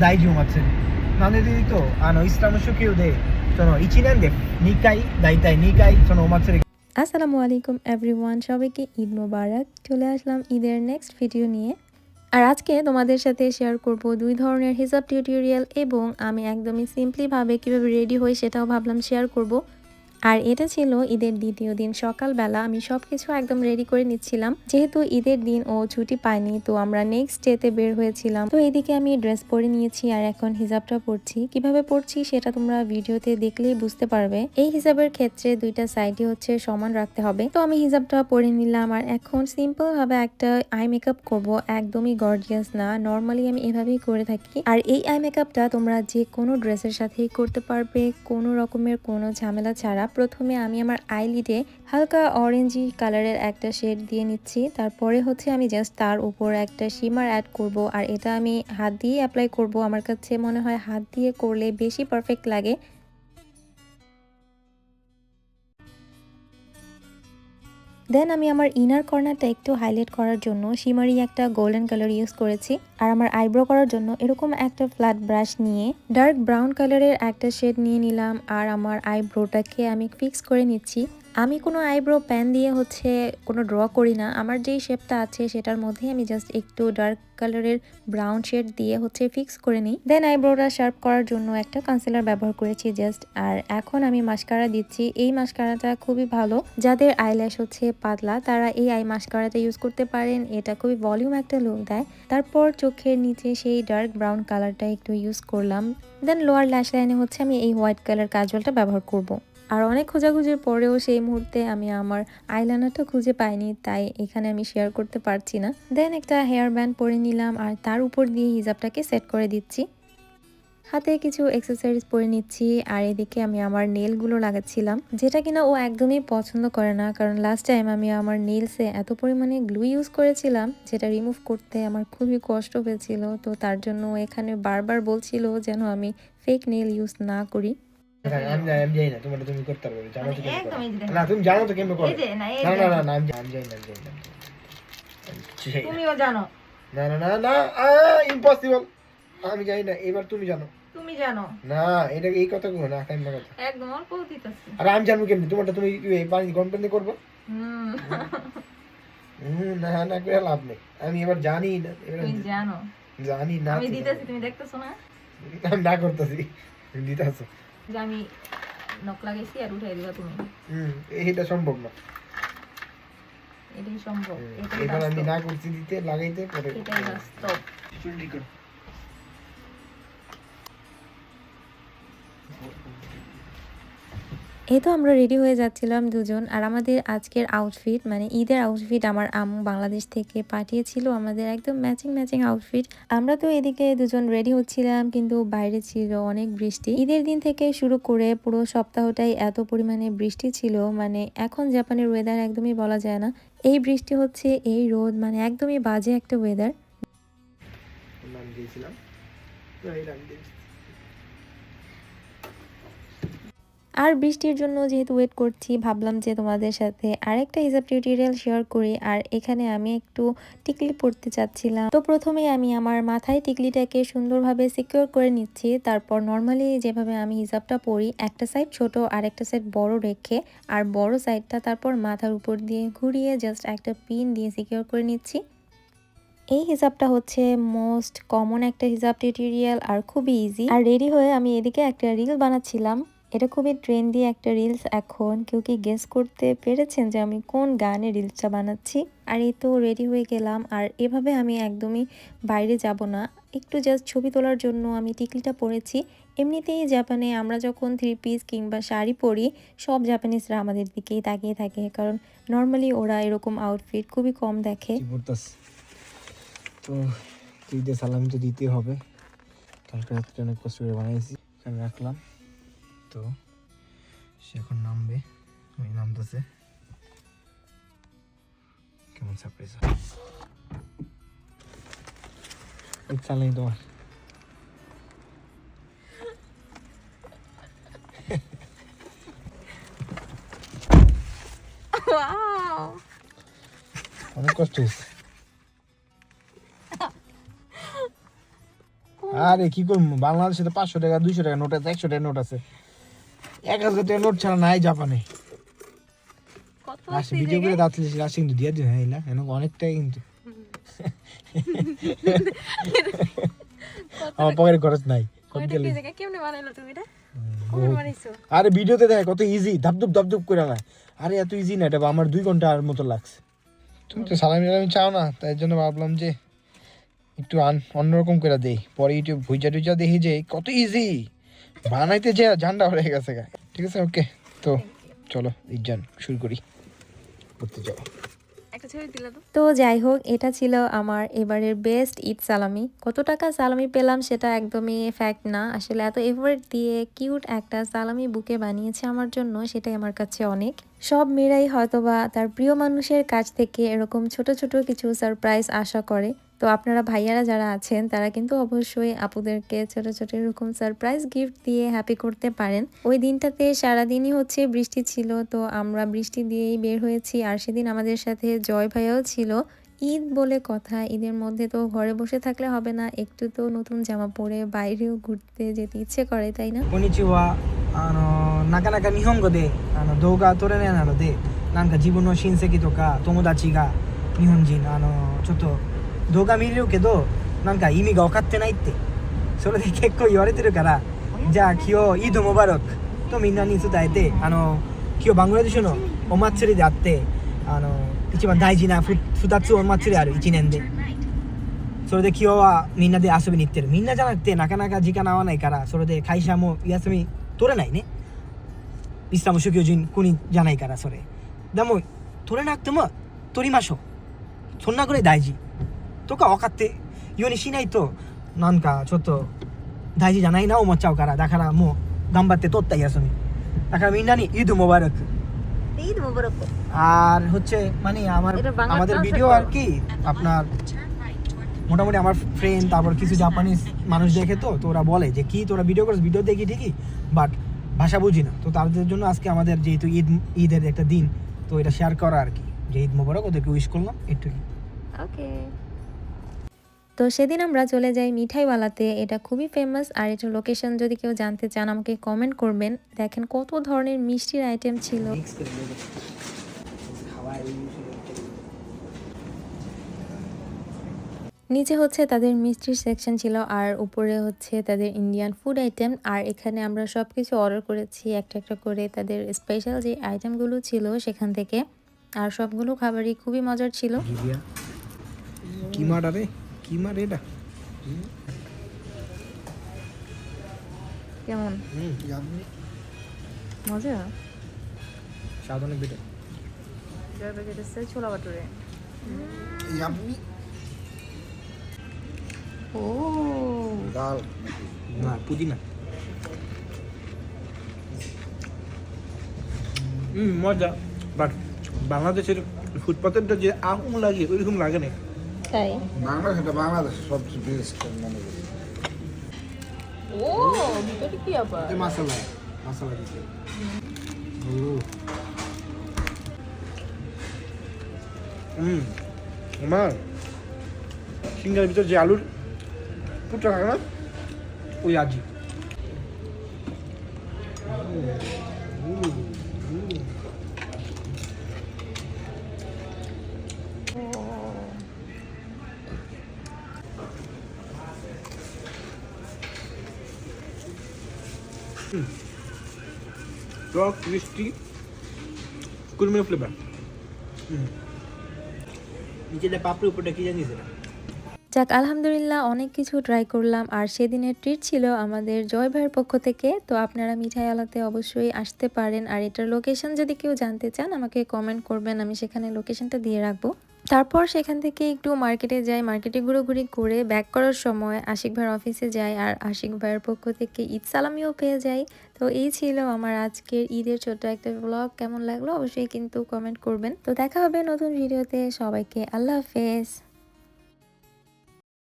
大事お祭りなんでで言うとあのイスラム宗教でその1年で2回大体2回そのお祭り আসসালামু আলাইকুম এভরিওয়ান সবাইকে ঈদ মোবারক চলে আসলাম ঈদের নেক্সট ভিডিও নিয়ে আর আজকে তোমাদের সাথে শেয়ার করব দুই ধরনের হিসাব টিউটোরিয়াল এবং আমি একদমই সিম্পলিভাবে কিভাবে রেডি হই সেটাও ভাবলাম শেয়ার করব আর এটা ছিল ঈদের দ্বিতীয় দিন। সকালবেলা আমি সব কিছু একদম রেডি করে নিচ্ছিলাম। যেহেতু ঈদের দিন ও ছুটি পাইনি, তো আমরা নেক্সট ডেতে বের হয়েছিলাম। তো এদিকে আমি ড্রেস পরে নিয়েছি আর এখন হিজাবটা পরছি। কীভাবে পরছি সেটা তোমরা ভিডিওতে দেখলেই বুঝতে পারবে। এই হিসাবের ক্ষেত্রে দুইটা সাইডই হচ্ছে সমান রাখতে হবে। তো আমি হিজাবটা পরে নিলাম আর এখন সিম্পল ভাবে একটা আই মেকআপ করব। একদমই গর্জিয়াস না। নর্মালি আমি এভাবেই করে থাকি। আর এই আই মেকআপটা তোমরা যে কোনো ড্রেসের সাথেই করতে পারবে। কোনো রকমের কোনো ঝামেলা ছাড়া। প্রথমে আমি আমার আইলিডে হালকা অরেঞ্জি কালারের একটা শেড দিয়ে নিচ্ছি। তারপরে হচ্ছে আমি জাস্ট তার উপর একটা শিমার অ্যাড করব আর এটা আমি হাত দিয়ে অ্যাপ্লাই করব। আমার কাছে মনে হয় হাত দিয়ে করলে বেশি পারফেক্ট লাগে। দেন আমি আমার ইনার কর্নারটা একটু হাইলাইট করার জন্য শিমারি একটা গোল্ডেন কালার ইউজ করেছি। আর আমার আইব্রো করার জন্য এরকম একটা ফ্ল্যাট ব্রাশ নিয়ে ডার্ক ব্রাউন কালারের একটা শেড নিয়ে নিলাম। আর আমার আইব্রোটাকে আমি ফিক্স করে নিচ্ছি। আমি কোনো আইব্রো প্যান দিয়ে হচ্ছে কোনো ড্র করি না। আমার যেই শেপটা আছে সেটার মধ্যেই আমি জাস্ট একটু ডার্ক কালারের ব্রাউন শেড দিয়ে হচ্ছে ফিক্স করে নিই। দেন আইব্রোটা শার্প করার জন্য একটা কনসিলার ব্যবহার করেছি জাস্ট আর এখন আমি মাস্কারা দিচ্ছি। এই মাস্কারাটা খুবই ভালো। যাদের আইল্যাশ হচ্ছে পাতলা, তারা এই আই মাস্কারাটা ইউজ করতে পারেন। এটা খুবই ভলিউম একটা লুক দেয়। তারপর চোখের নিচে সেই ডার্ক ব্রাউন কালারটা একটু ইউজ করলাম। দেন লোয়ার ল্যাশ লাইনে হচ্ছে আমি এই হোয়াইট কালার কাজলটা ব্যবহার করব। আর অনেক খোঁজাখুঁজির পরেও সেই মুহূর্তে আমি আমার আইলাইনারটা খুঁজে পাইনি, তাই এখানে আমি শেয়ার করতে পারছি না। দেন একটা হেয়ার ব্যান্ড পরে নিলাম আর তার উপর দিয়ে হিজাবটাকে সেট করে দিচ্ছি। হাতে কিছু এক্সেসরিজ পরে নিচ্ছি আর এদিকে আমি আমার নেলগুলো লাগাচ্ছিলাম যেটা কিনা ও একদমই পছন্দ করে না কারণ লাস্ট টাইম আমি আমার নেলসে এত পরিমাণে গ্লু ইউজ করেছিলাম যেটা রিমুভ করতে আমার খুবই কষ্ট হয়েছিল। তো তার জন্য এখানে বারবার বলছিল যেন আমি ফেক নেল ইউজ না করি। তুমিও জানো। না না না না ইম্পসিবল আমি জানি না এবার তুমি জানো। তুমি জানো। না এটা এই কথা কোনো না টাইম না কথা। একদম অল্প দিতেছি। আর আমি জানব কেমনি? তোমারটা তুমি পানি গরম পানি করব? হুম। হুম, না না করে লাভ নেই। আমি এবার জানি না এবার তুমি জানো। জানি না আমি দিতেছি তুমি দেখতেছো না? আমি না করতেছি দিতে আসো যে আমি নখ লাগাইছি আর উঠাই দিবা তুমি। হুম এইটা সম্ভব না। এটাই সম্ভব। এটাই এবার আমি না করছি দিতে লাগাইতে পরে এটাই বাস্তব। কর। এই তো আমরা রেডি হয়ে যাচ্ছিলাম দুজন আর আমাদের আজকের আউটফিট মানে ঈদের আউটফিট আমার আম্মু বাংলাদেশ থেকে পাঠিয়েছিল আমাদের একদম ম্যাচিং ম্যাচিং আউটফিট আমরা তো এদিকে দুজন রেডি হচ্ছিলাম কিন্তু বাইরে ছিল অনেক বৃষ্টি। ঈদের দিন থেকে শুরু করে পুরো সপ্তাহটাই এত পরিমাণে বৃষ্টি ছিল মানে এখন জাপানের ওয়েদার একদমই বলা যায় না। এই বৃষ্টি হচ্ছে, এই রোদ মানে একদমই বাজে একটা ওয়েদার দিয়েছিলাম তো এই নাম দিয়েছি আর বৃষ্টির জন্য যেহেতু ওয়েট করছি, ভাবলাম যে তোমাদের সাথে আরেকটা হিসাব টিউটোরিয়াল শেয়ার করি। আর এখানে আমি একটু টিকলি পড়তে চাচ্ছিলাম। তো প্রথমে আমি আমার মাথায় টিকলিটাকে সুন্দরভাবে সিকিউর করে নিচ্ছি। তারপর নর্মালি যেভাবে আমি হিসাবটা পড়ি, একটা সাইড ছোট আর একটা সাইড বড় রেখে, আর বড় সাইডটা তারপর মাথার উপর দিয়ে ঘুরিয়ে জাস্ট একটা পিন দিয়ে সিকিউর করে নিচ্ছি। এই হিসাবটা হচ্ছে মোস্ট কমন একটা হিসাব টিউটোরিয়াল আর খুবই ইজি আর রেডি হয়ে আমি এদিকে একটা রিল বানাচ্ছিলাম। এটা খুবই ট্রেন্ডি একটা রিলস এখন। কেউ কি গেস করতে পেরেছেন যে আমি কোন গানে রিলসটা বানাচ্ছি? আর এই তো রেডি হয়ে গেলাম। আর এভাবে আমি একদমই বাইরে যাব না। একটু জাস্ট ছবি তোলার জন্য আমি টিকলিটা পরেছি। এমনিতেই জাপানে আমরা যখন থ্রি পিস কিংবা শাড়ি পরি, সব জাপানিজরা আমাদের দিকেই তাকিয়ে থাকে। কারণ নর্মালি ওরা এরকম আউটফিট খুবই কম দেখে। তো ঈদে সালামি তো দিতে হবে। কালকে রাত্রে অনেক কষ্ট করে এখানে রাখলাম। তো সে এখন নামবে। ওই নামতেছে। কেমন সারপ্রাইজ চালাই তোমার। অনেক কষ্ট হয়েছে। আরে কি করব? বাংলাদেশে তো পাঁচশো টাকা দুইশো টাকা নোট আছে একশো টাকা নোট আছে। এক হাজার টাকা নোট ছাড়া নাই জাপানে। কত ভিডিও করে দাঁতলে লাস্টে কিন্তু দিয়ে দিন হ্যাঁ এনে অনেকটাই কিন্তু। আমার পকেটে খরচ নাই কত গেলে? কেমনে বানাইলো তুমি এটা? বহুত। আরে ভিডিওতে দেখ কত ইজি ধাপধুপ ধাপধুপ করে না আরে এত ইজি না এটা আমার দুই ঘণ্টা আর মতো লাগছে। তুমি তো সালামি টালামি চাও না তাই জন্য ভাবলাম যে একটু আন অন্যরকম করে দেই। পরে ইউটিউব ভুইজা টুইজা দেখি যে কত ইজি বানাইতে যে ঝান্ডা হয়ে গেছে গা। ঠিক আছে ওকে তো চলো ইজান শুরু করি। করতে যাও। তো যাই হোক এটা ছিল আমার এবারের বেস্ট ঈদ সালামি। কত টাকা সালামি পেলাম সেটা একদমই ফ্যাক্ট না। আসলে এত এফোর্ট দিয়ে কিউট একটা সালামি বুকে বানিয়েছে আমার জন্য সেটাই আমার কাছে অনেক। সব মেয়েরাই হয়তোবা তার প্রিয় মানুষের কাছ থেকে এরকম ছোট ছোট কিছু সারপ্রাইজ আশা করে। তো আপনারা ভাইয়ারা যারা আছেন, তারা কিন্তু অবশ্যই আপুদেরকে ছোট ছোট এরকম সারপ্রাইজ গিফট দিয়ে হ্যাপি করতে পারেন। ওই দিনটাতে সারাদিনই হচ্ছে বৃষ্টি ছিল, তো আমরা বৃষ্টি দিয়েই বের হয়েছি। আর সেদিন আমাদের সাথে জয় ভাইয়াও ছিল। ঈদ বলে কথা, ঈদের মধ্যে তো ঘরে বসে থাকলে হবে না, একটু তো নতুন জামা পরে বাইরেও ঘুরতে যেতে ইচ্ছে করে, তাই না? নিহঙ্গ দে, আনো, দৌগা তোরে জীবন নিহঞ্জিন, আনো, ছোট 動画見れるけどなんか意味が分かってないって。それで結構言われてるからじゃあ今日イードモバロックとみんなに伝えてあの今日バングラデシュのお祭りであってあの一番大事なふ2つお祭りある1年で。それで今日はみんなで遊びに行ってる。みんなじゃなくてなかなか時間合わないからそれで会社も休み取れないね。イスラム宗教人国じゃないからそれ。でも取れなくても取りましょう。そんなぐらい大事とか分かってようにしないとなんかちょっと大事じゃないな思っちゃうからだからもう頑張って取った休みだからみんなにイドモバラク ঈদ মোবারক আর হচ্ছে মানে আমার এটা বাংলা আমাদের translate ভিডিও করো। আর কি আপনার মোটামুটি আমার ফ্রেন্ড তারপর কিছু জাপানিজ মানুষ দেখে তো তো ওরা বলে যে কি তোরা ভিডিও করিস ভিডিও দেখি ঠিকই বাট ভাষা বুঝি না তো তাদের জন্য আজকে আমাদের যেহেতু ঈদ ঈদের একটা দিন তো এটা শেয়ার করা আর কি যে ঈদ মোবারক ওদেরকে উইশ করলাম একটু ওকে তো সেদিন আমরা চলে যাই মিঠাইওয়ালাতে। এটা খুবই ফেমাস আর এটার লোকেশন যদি কেউ জানতে চান, আমাকে কমেন্ট করবেন। দেখেন কত ধরনের মিষ্টির আইটেম ছিল। নিচে হচ্ছে তাদের মিষ্টির সেকশন ছিল, আর উপরে হচ্ছে তাদের ইন্ডিয়ান ফুড আইটেম আর এখানে আমরা সব কিছু অর্ডার করেছি, একটা একটা করে তাদের স্পেশাল যে আইটেমগুলো ছিল সেখান থেকে। আর সবগুলো খাবারই খুবই মজার ছিল। কি মার এটা? কেমন? হুম মজা? স্বাদ অনেক বেটার। জয় প্যাকেট এসছে ছোলা বাটুরে ইয়াম্মি ও। ডাল। না পুদিনা। হুম মজা। বাট বাংলাদেশের ফুটপাতেরটা যে আগুন লাগে ওইরকম লাগে না। তাই? এটা বাংলাদেশ সবচেয়ে বেস্ট মনে করি ও ভিতরে কি আবার? এই মশলা মশলা দিতে। হুম আমার সিঙ্গার ভিতর যে আলুর পুটটা থাকে না? ওই আজি টক মিষ্টি কুরমে ফ্লেভার নিচেটা পাপড়ি উপরটা কি জানিস এটা যাক আলহামদুলিল্লাহ অনেক কিছু ট্রাই করলাম। আর সেদিনের ট্রিট ছিল আমাদের জয় ভাইয়ের পক্ষ থেকে। তো আপনারা মিঠাই আলাতে অবশ্যই আসতে পারেন। আর এটার লোকেশন যদি কেউ জানতে চান আমাকে কমেন্ট করবেন। আমি সেখানে লোকেশনটা দিয়ে রাখব। তারপর সেখান থেকে একটু মার্কেটে যাই মার্কেটে ঘুরোঘুরি করে ব্যাক করার সময় আশিক ভাইয়ের অফিসে যাই আর আশিক ভাইয়ের পক্ষ থেকে ঈদ সালামিও পেয়ে যাই। তো এই ছিল আমার আজকের ঈদের ছোট্ট একটা ব্লগ কেমন লাগল অবশ্যই কিন্তু কমেন্ট করবেন। তো দেখা হবে নতুন ভিডিওতে সবাইকে আল্লাহ হাফেজ।